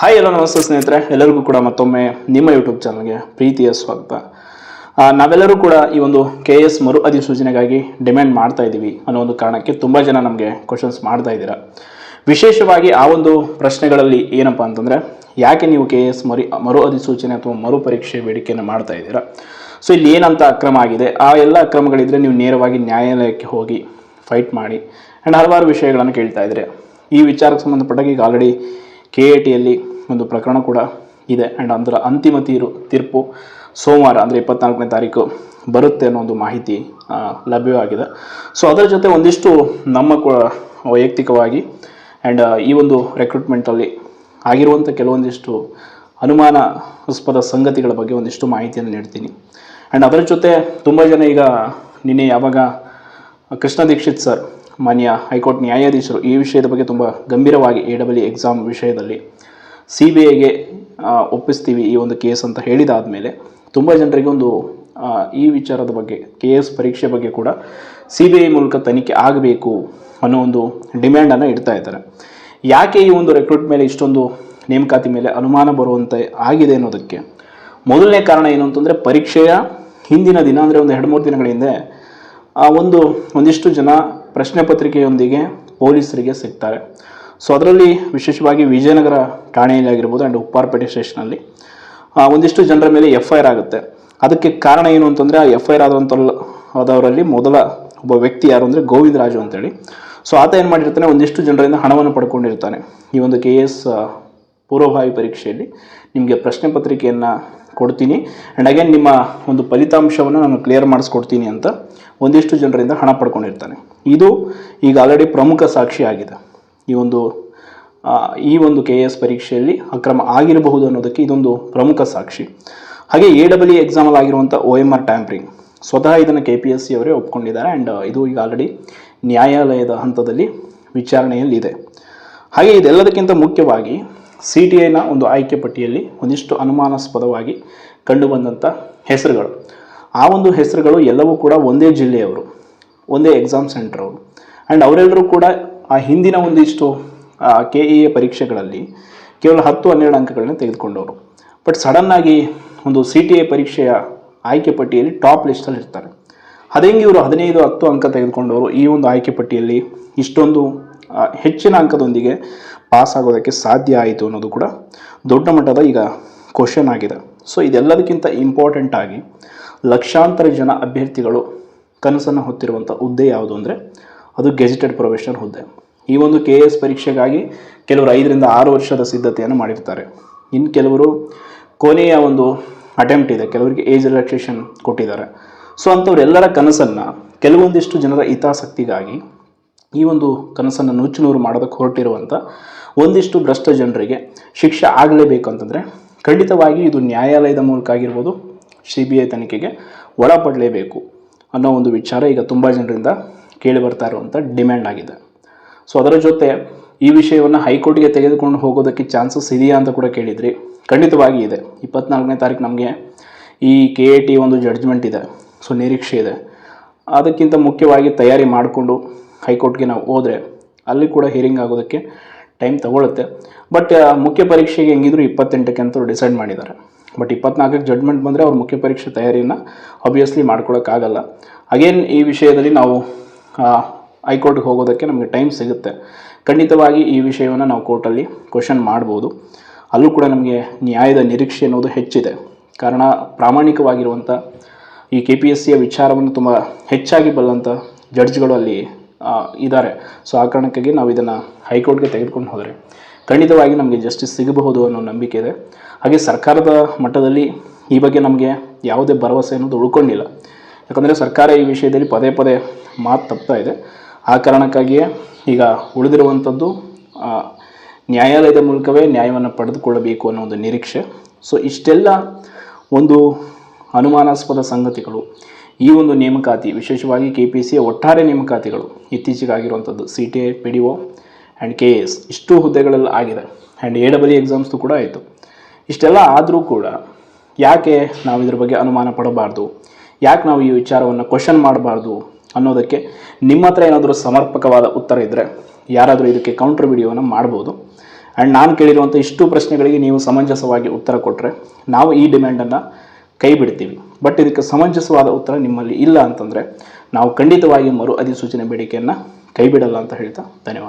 Hi ಎಲ್ಲ ನಮಸ್ತೆ ಸ್ನೇಹಿತರೆ. ಎಲ್ಲರಿಗೂ ಕೂಡ ಮತ್ತೊಮ್ಮೆ ನಿಮ್ಮ ಯೂಟ್ಯೂಬ್ ಚಾನಲ್ಗೆ ಪ್ರೀತಿಯ ಸ್ವಾಗತ. ನಾವೆಲ್ಲರೂ ಕೂಡ ಈ ಒಂದು ಕೆ ಎಸ್ ಮರು ಅಧಿಸೂಚನೆಗಾಗಿ ಡಿಮ್ಯಾಂಡ್ ಮಾಡ್ತಾ ಇದ್ದೀವಿ ಅನ್ನೋ ಒಂದು ಕಾರಣಕ್ಕೆ ತುಂಬ ಜನ ನಮಗೆ ಕ್ವಶನ್ಸ್ ಮಾಡ್ತಾ ಇದ್ದೀರಾ. ವಿಶೇಷವಾಗಿ ಆ ಒಂದು ಪ್ರಶ್ನೆಗಳಲ್ಲಿ ಏನಪ್ಪ ಅಂತಂದರೆ, ಯಾಕೆ ನೀವು ಕೆ ಎಸ್ ಮರಿ, ಮರು ಅಧಿಸೂಚನೆ ಅಥವಾ ಮರು ಪರೀಕ್ಷೆ ಬೇಡಿಕೆಯನ್ನು ಮಾಡ್ತಾ ಇದ್ದೀರಾ? ಸೊ ಇಲ್ಲಿ ಏನಂತ ಅಕ್ರಮ ಆಗಿದೆ? ಆ ಎಲ್ಲ ಅಕ್ರಮಗಳಿದ್ದರೆ ನೀವು ನೇರವಾಗಿ ನ್ಯಾಯಾಲಯಕ್ಕೆ ಹೋಗಿ ಫೈಟ್ ಮಾಡಿ ಆ್ಯಂಡ್ ಹಲವಾರು ವಿಷಯಗಳನ್ನು ಕೇಳ್ತಾ ಇದ್ದೀರಿ ಈ ವಿಚಾರಕ್ಕೆ ಸಂಬಂಧಪಟ್ಟಾಗ ಈಗ ಆಲ್ರೆಡಿ ಕೆ ಎ ಟಿಯಲ್ಲಿ ಒಂದು ಪ್ರಕರಣ ಕೂಡ ಇದೆ. ಆ್ಯಂಡ್ ಅದರ ಅಂತಿಮ ತೀರು, ತೀರ್ಪು ಸೋಮವಾರ, ಅಂದರೆ ಇಪ್ಪತ್ನಾಲ್ಕನೇ ತಾರೀಕು ಬರುತ್ತೆ ಅನ್ನೋ ಒಂದು ಮಾಹಿತಿ ಲಭ್ಯವಾಗಿದೆ. ಸೊ ಅದರ ಜೊತೆ ಒಂದಿಷ್ಟು ನಮ್ಮ ವೈಯಕ್ತಿಕವಾಗಿ ಆ್ಯಂಡ್ ಈ ಒಂದು ರೆಕ್ರೂಟ್ಮೆಂಟಲ್ಲಿ ಆಗಿರುವಂಥ ಕೆಲವೊಂದಿಷ್ಟು ಅನುಮಾನಾಸ್ಪದ ಸಂಗತಿಗಳ ಬಗ್ಗೆ ಒಂದಿಷ್ಟು ಮಾಹಿತಿಯನ್ನು ನೀಡ್ತೀನಿ. ಆ್ಯಂಡ್ ಅದರ ಜೊತೆ ತುಂಬ ಜನ ಈಗ ನಿನ್ನೆ ಯಾವಾಗ ಕೃಷ್ಣ ದೀಕ್ಷಿತ್ ಸರ್, ಮಾನ್ಯ ಹೈಕೋರ್ಟ್ ನ್ಯಾಯಾಧೀಶರು ಈ ವಿಷಯದ ಬಗ್ಗೆ ತುಂಬ ಗಂಭೀರವಾಗಿ ಎ ಡಬ್ಲ್ಯೂ ಎಕ್ಸಾಮ್ ವಿಷಯದಲ್ಲಿ ಸಿ ಬಿ ಐಗೆ ಒಪ್ಪಿಸ್ತೀವಿ ಈ ಒಂದು ಕೇಸ್ ಅಂತ ಹೇಳಿದಾದ ಮೇಲೆ ತುಂಬ ಜನರಿಗೆ ಒಂದು ಈ ವಿಚಾರದ ಬಗ್ಗೆ ಕೆ ಎಸ್ ಪರೀಕ್ಷೆ ಬಗ್ಗೆ ಕೂಡ ಸಿ ಬಿ ಐ ಮೂಲಕ ತನಿಖೆ ಆಗಬೇಕು ಅನ್ನೋ ಒಂದು ಡಿಮ್ಯಾಂಡನ್ನು ಇಡ್ತಾ ಇದ್ದಾರೆ. ಯಾಕೆ ಈ ಒಂದು ರೆಕ್ರೂಟ್ ಮೇಲೆ ಇಷ್ಟೊಂದು ನೇಮಕಾತಿ ಮೇಲೆ ಅನುಮಾನ ಬರುವಂತೆ ಆಗಿದೆ ಅನ್ನೋದಕ್ಕೆ? ಮೊದಲನೇ ಕಾರಣ ಏನು ಅಂತಂದರೆ ಪರೀಕ್ಷೆಯ ಹಿಂದಿನ ದಿನ, ಅಂದರೆ ಒಂದು ಎರಡು ಮೂರು ದಿನಗಳ ಹಿಂದೆ ಒಂದು, ಒಂದಿಷ್ಟು ಜನ ಪ್ರಶ್ನೆ ಪತ್ರಿಕೆಯೊಂದಿಗೆ ಪೊಲೀಸರಿಗೆ ಸಿಗ್ತಾರೆ. ಸೊ ಅದರಲ್ಲಿ ವಿಶೇಷವಾಗಿ ವಿಜಯನಗರ ಠಾಣೆಯಲ್ಲಿ ಆಗಿರ್ಬೋದು ಆ್ಯಂಡ್ ಉಪ್ಪಾರಪೇಟೆ ಸ್ಟೇಷನಲ್ಲಿ ಒಂದಿಷ್ಟು ಜನರ ಮೇಲೆ ಎಫ್ ಐ ಆರ್ ಆಗುತ್ತೆ. ಅದಕ್ಕೆ ಕಾರಣ ಏನು ಅಂತಂದರೆ, ಆ ಎಫ್ ಐ ಆರ್ ಆದಂಥ ಆದವರಲ್ಲಿ ಮೊದಲ ಒಬ್ಬ ವ್ಯಕ್ತಿ ಯಾರು ಅಂದರೆ ಗೋವಿಂದರಾಜು ಅಂತೇಳಿ. ಸೊ ಆತ ಏನು ಮಾಡಿರ್ತಾನೆ, ಒಂದಿಷ್ಟು ಜನರಿಂದ ಹಣವನ್ನು ಪಡ್ಕೊಂಡಿರ್ತಾನೆ. ಈ ಒಂದು ಕೆ ಎಸ್ ಪೂರ್ವಭಾವಿ ಪರೀಕ್ಷೆಯಲ್ಲಿ ನಿಮಗೆ ಪ್ರಶ್ನೆ ಪತ್ರಿಕೆಯನ್ನು ಕೊಡ್ತೀನಿ. ಆ್ಯಂಡ್ ಅಗೇನ್ ನಿಮ್ಮ ಒಂದು ಫಲಿತಾಂಶವನ್ನು ನಾನು ಕ್ಲಿಯರ್ ಮಾಡಿಸ್ಕೊಡ್ತೀನಿ ಅಂತ ಒಂದಿಷ್ಟು ಜನರಿಂದ ಹಣ ಪಡ್ಕೊಂಡಿರ್ತಾನೆ. ಇದು ಈಗ ಆಲ್ರೆಡಿ ಪ್ರಮುಖ ಸಾಕ್ಷಿ ಆಗಿದೆ. ಈ ಒಂದು ಈ ಒಂದು ಕೆ ಎಸ್ ಪರೀಕ್ಷೆಯಲ್ಲಿ ಅಕ್ರಮ ಆಗಿರಬಹುದು ಅನ್ನೋದಕ್ಕೆ ಇದೊಂದು ಪ್ರಮುಖ ಸಾಕ್ಷಿ. ಹಾಗೆ ಎ ಡಬ್ಲ್ಯೂ ಎಕ್ಸಾಮಲ್ಲಿ ಆಗಿರುವಂಥ ಒ ಎಂ ಆರ್ ಟ್ಯಾಂಪ್ರಿಂಗ್ ಸ್ವತಃ ಇದನ್ನು ಕೆ ಪಿ ಎಸ್ ಸಿ ಅವರೇ ಒಪ್ಕೊಂಡಿದ್ದಾರೆ ಆ್ಯಂಡ್ ಇದು ಈಗ ಆಲ್ರೆಡಿ ನ್ಯಾಯಾಲಯದ ಹಂತದಲ್ಲಿ ವಿಚಾರಣೆಯಲ್ಲಿದೆ ಹಾಗೆ ಇದೆಲ್ಲದಕ್ಕಿಂತ ಮುಖ್ಯವಾಗಿ ಸಿ ಟಿ ಐನ ಒಂದು ಆಯ್ಕೆ ಪಟ್ಟಿಯಲ್ಲಿ ಒಂದಿಷ್ಟು ಅನುಮಾನಾಸ್ಪದವಾಗಿ ಕಂಡುಬಂದಂಥ ಹೆಸರುಗಳು. ಆ ಒಂದು ಹೆಸರುಗಳು ಎಲ್ಲವೂ ಕೂಡ ಒಂದೇ ಜಿಲ್ಲೆಯವರು, ಒಂದೇ ಎಕ್ಸಾಮ್ ಸೆಂಟರ್ ಅವರು. ಆ್ಯಂಡ್ ಅವರೆಲ್ಲರೂ ಕೂಡ ಆ ಹಿಂದಿನ ಒಂದಿಷ್ಟು ಕೆ ಇ ಎ ಪರೀಕ್ಷೆಗಳಲ್ಲಿ ಕೇವಲ ಹತ್ತು ಹನ್ನೆರಡು ಅಂಕಗಳನ್ನ ತೆಗೆದುಕೊಂಡವರು. ಬಟ್ ಸಡನ್ನಾಗಿ ಒಂದು ಸಿ ಟಿ ಎ ಪರೀಕ್ಷೆಯ ಆಯ್ಕೆ ಪಟ್ಟಿಯಲ್ಲಿ ಟಾಪ್ ಲಿಸ್ಟಲ್ಲಿ ಇರ್ತಾರೆ. ಅದೇಂಗೆ ಇವರು ಹದಿನೈದು, ಹತ್ತು ಅಂಕ ತೆಗೆದುಕೊಂಡವರು ಈ ಒಂದು ಆಯ್ಕೆ ಪಟ್ಟಿಯಲ್ಲಿ ಇಷ್ಟೊಂದು ಹೆಚ್ಚಿನ ಅಂಕದೊಂದಿಗೆ ಪಾಸ್ ಆಗೋದಕ್ಕೆ ಸಾಧ್ಯ ಆಯಿತು ಅನ್ನೋದು ಕೂಡ ದೊಡ್ಡ ಮಟ್ಟದ ಈಗ ಕ್ವಶನ್ ಆಗಿದೆ. ಸೊ ಇದೆಲ್ಲದಕ್ಕಿಂತ ಇಂಪಾರ್ಟೆಂಟ್ ಆಗಿ ಲಕ್ಷಾಂತರ ಜನ ಅಭ್ಯರ್ಥಿಗಳು ಕನಸನ್ನು ಹೊತ್ತಿರುವಂಥ ಹುದ್ದೆ ಯಾವುದು ಅಂದರೆ ಅದು ಗೆಜೆಟೆಡ್ ಪ್ರೊಫೆಷನಲ್ ಹುದ್ದೆ. ಈ ಒಂದು ಕೆ ಎಸ್ ಪರೀಕ್ಷೆಗಾಗಿ ಕೆಲವರು ಐದರಿಂದ ಆರು ವರ್ಷದ ಸಿದ್ಧತೆಯನ್ನು ಮಾಡಿರ್ತಾರೆ. ಇನ್ನು ಕೆಲವರು ಕೊನೆಯ ಒಂದು ಅಟೆಂಪ್ಟ್ ಇದೆ. ಕೆಲವರಿಗೆ ಏಜ್ ರಿಲ್ಯಾಕ್ಸೇಷನ್ ಕೊಟ್ಟಿದ್ದಾರೆ. ಸೊ ಅಂಥವ್ರೆಲ್ಲರ ಕನಸನ್ನು ಕೆಲವೊಂದಿಷ್ಟು ಜನರ ಹಿತಾಸಕ್ತಿಗಾಗಿ ಈ ಒಂದು ಕನಸನ್ನು ನೂರು ಮಾಡೋದಕ್ಕೆ ಹೊರಟಿರುವಂಥ ಒಂದಿಷ್ಟು ಭ್ರಷ್ಟ ಜನರಿಗೆ ಶಿಕ್ಷೆ ಆಗಲೇಬೇಕು ಅಂತಂದರೆ ಖಂಡಿತವಾಗಿ ಇದು ನ್ಯಾಯಾಲಯದ ಮೂಲಕ ಆಗಿರ್ಬೋದು, ಸಿ ಬಿ ಐ ತನಿಖೆಗೆ ಒಳಪಡಲೇಬೇಕು ಅನ್ನೋ ಒಂದು ವಿಚಾರ ಈಗ ತುಂಬ ಜನರಿಂದ ಕೇಳಿ ಬರ್ತಾ ಇರುವಂಥ ಡಿಮ್ಯಾಂಡ್ ಆಗಿದೆ. ಸೊ ಅದರ ಜೊತೆ ಈ ವಿಷಯವನ್ನು ಹೈಕೋರ್ಟ್ಗೆ ತೆಗೆದುಕೊಂಡು ಹೋಗೋದಕ್ಕೆ ಚಾನ್ಸಸ್ ಇದೆಯಾ ಅಂತ ಕೂಡ ಕೇಳಿದ್ರಿ. ಖಂಡಿತವಾಗಿ ಇದೆ. ಇಪ್ಪತ್ನಾಲ್ಕನೇ ತಾರೀಕು ನಮಗೆ ಈ ಕೆ ಎ ಟಿ ಒಂದು ಜಡ್ಜ್ಮೆಂಟ್ ಇದೆ. ಸೊ ನಿರೀಕ್ಷೆ ಇದೆ. ಅದಕ್ಕಿಂತ ಮುಖ್ಯವಾಗಿ ತಯಾರಿ ಮಾಡಿಕೊಂಡು ಹೈಕೋರ್ಟ್ಗೆ ನಾವು ಹೋದರೆ ಅಲ್ಲಿ ಕೂಡ ಹಿಯರಿಂಗ್ ಆಗೋದಕ್ಕೆ ಟೈಮ್ ತಗೊಳ್ಳುತ್ತೆ ಬಟ್ ಮುಖ್ಯ ಪರೀಕ್ಷೆಗೆ ಹೆಂಗಿದ್ರು ಇಪ್ಪತ್ತೆಂಟಕ್ಕೆ ಅಂತ ಡಿಸೈಡ್ ಮಾಡಿದ್ದಾರೆ. ಬಟ್ ಇಪ್ಪತ್ನಾಲ್ಕಕ್ಕೆ ಜಡ್ಜ್ಮೆಂಟ್ ಬಂದರೆ ಅವ್ರ ಮುಖ್ಯ ಪರೀಕ್ಷೆ ತಯಾರಿಯನ್ನು ಆಬ್ವಿಯಸ್ಲಿ ಮಾಡ್ಕೊಳ್ಳೋಕ್ಕಾಗಲ್ಲ ಅಗೇನ್ ಈ ವಿಷಯದಲ್ಲಿ ನಾವು ಹೈಕೋರ್ಟ್ಗೆ ಹೋಗೋದಕ್ಕೆ ನಮಗೆ ಟೈಮ್ ಸಿಗುತ್ತೆ. ಖಂಡಿತವಾಗಿ ಈ ವಿಷಯವನ್ನು ನಾವು ಕೋರ್ಟಲ್ಲಿ ಕ್ವಶನ್ ಮಾಡ್ಬೋದು. ಅಲ್ಲೂ ಕೂಡ ನಮಗೆ ನ್ಯಾಯದ ನಿರೀಕ್ಷೆ ಅನ್ನೋದು ಹೆಚ್ಚಿದೆ. ಕಾರಣ ಪ್ರಾಮಾಣಿಕವಾಗಿರುವಂಥ ಈ ಕೆ ಪಿ ಎಸ್ ಸಿಯ ವಿಚಾರವನ್ನು ತುಂಬ ಹೆಚ್ಚಾಗಿ ಬಲ್ಲಂಥ ಜಡ್ಜ್ಗಳು ಅಲ್ಲಿ ಇದ್ದಾರೆ. ಸೊ, ಆ ಕಾರಣಕ್ಕಾಗಿ ನಾವು ಇದನ್ನು ಹೈಕೋರ್ಟ್ಗೆ ತೆಗೆದುಕೊಂಡು ಹೋದರೆ ಖಂಡಿತವಾಗಿ ನಮಗೆ ಜಸ್ಟಿಸ್ ಸಿಗಬಹುದು ಅನ್ನೋ ನಂಬಿಕೆ ಇದೆ. ಹಾಗೆ ಸರ್ಕಾರದ ಮಟ್ಟದಲ್ಲಿ ಈ ಬಗ್ಗೆ ನಮಗೆ ಯಾವುದೇ ಭರವಸೆ ಅನ್ನೋದು ಉಳ್ಕೊಂಡಿಲ್ಲ. ಯಾಕಂದರೆ ಸರ್ಕಾರ ಈ ವಿಷಯದಲ್ಲಿ ಪದೇ ಪದೇ ಮಾತು ತಪ್ತಾ ಇದೆ. ಆ ಕಾರಣಕ್ಕಾಗಿಯೇ ಈಗ ಉಳಿದಿರುವಂಥದ್ದು ನ್ಯಾಯಾಲಯದ ಮೂಲಕವೇ ನ್ಯಾಯವನ್ನು ಪಡೆದುಕೊಳ್ಳಬೇಕು ಅನ್ನೋ ಒಂದು ನಿರೀಕ್ಷೆ. ಸೊ ಇಷ್ಟೆಲ್ಲ ಒಂದು ಅನುಮಾನಾಸ್ಪದ ಸಂಗತಿಗಳು. ಈ ಒಂದು ನೇಮಕಾತಿ, ವಿಶೇಷವಾಗಿ ಕೆ ಪಿ ಸಿಯ ಒಟ್ಟಾರೆ ನೇಮಕಾತಿಗಳು ಇತ್ತೀಚೆಗೆ ಆಗಿರುವಂಥದ್ದು C T I P D O and K A S ಇಷ್ಟು ಹುದ್ದೆಗಳಲ್ಲಿ ಆಗಿದೆ. ಆ್ಯಂಡ್ ಎ ಡಬಲ್ ಎಕ್ಸಾಮ್ಸ್ದು ಕೂಡ ಆಯಿತು. ಇಷ್ಟೆಲ್ಲ ಆದರೂ ಕೂಡ ಯಾಕೆ ನಾವು ಇದ್ರ ಬಗ್ಗೆ ಅನುಮಾನ ಪಡಬಾರ್ದು? ಯಾಕೆ ನಾವು ಈ ವಿಚಾರವನ್ನು ಕ್ವಶನ್ ಮಾಡಬಾರ್ದು ಅನ್ನೋದಕ್ಕೆ ನಿಮ್ಮ ಹತ್ರ ಏನಾದರೂ ಸಮರ್ಪಕವಾದ ಉತ್ತರ ಇದ್ದರೆ ಯಾರಾದರೂ ಇದಕ್ಕೆ ಕೌಂಟರ್ ವಿಡಿಯೋವನ್ನು ಮಾಡ್ಬೋದು. ಆ್ಯಂಡ್ ನಾನು ಕೇಳಿರುವಂಥ ಇಷ್ಟು ಪ್ರಶ್ನೆಗಳಿಗೆ ನೀವು ಸಮಂಜಸವಾಗಿ ಉತ್ತರ ಕೊಟ್ಟರೆ ನಾವು ಈ ಡಿಮ್ಯಾಂಡನ್ನು ಕೈ ಬಿಡ್ತೀವಿ. ಬಟ್ ಇದಕ್ಕೆ ಸಮಂಜಸವಾದ ಉತ್ತರ ನಿಮ್ಮಲ್ಲಿ ಇಲ್ಲ ಅಂತಂದರೆ ನಾವು ಖಂಡಿತವಾಗಿ ಮರು ಅಧಿಸೂಚನೆ ಬೇಡಿಕೆಯನ್ನು ಕೈ ಬಿಡಲ್ಲ ಅಂತ ಹೇಳ್ತಾ ಧನ್ಯವಾದ.